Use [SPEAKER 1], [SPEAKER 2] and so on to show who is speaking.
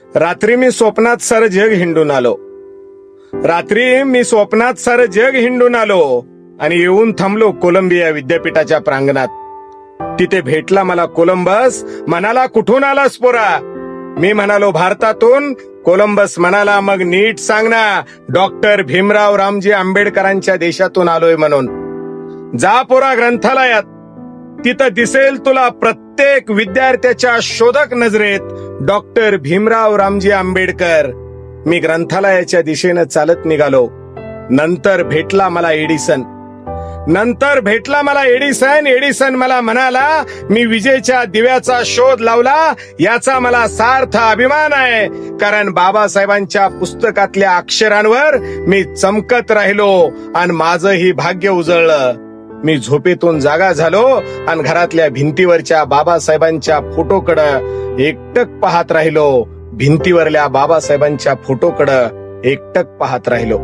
[SPEAKER 1] रात्री मी स्वप्नात सर जग हिंडून आलो. रात्री मी स्वप्नात सर जग हिंडून आलो आणि येऊन थांबलो कोलंबिया विद्यापीठाच्या प्रांगणात. तिथे भेटला मला कोलंबस म्हणाला कुठून आलास पोरा? मी म्हणालो भारतातून. कोलंबस म्हणाला मग नीट सांग ना डॉक्टर भीमराव रामजी आंबेडकरांच्या देशातून आलोय म्हणून. जा पोरा ग्रंथालयात. तिथं दिसेल तुला प्रत्येक विद्यार्थ्याच्या शोधक नजरेत डॉक्टर भीमराव रामजी आंबेडकर. मी ग्रंथालयाच्या दिशेनं चालत निघालो. नंतर भेटला मला एडिसन. नंतर भेटला मला एडिसन. एडिसन मला म्हणाला मी विजेच्या दिव्याचा शोध लावला. याचा मला सार्थ अभिमान आहे. कारण बाबासाहेबांच्या पुस्तकातल्या अक्षरांवर मी चमकत राहिलो आणि माझंही भाग्य उजळलं. मी झोपेतून जागा झालो आणि घरातल्या भिंतीवरच्या बाबासाहेबांच्या फोटोकडं एकटक पाहत राहिलो. भिंतीवरल्या बाबासाहेबांच्या फोटोकडं एकटक पाहत राहिलो.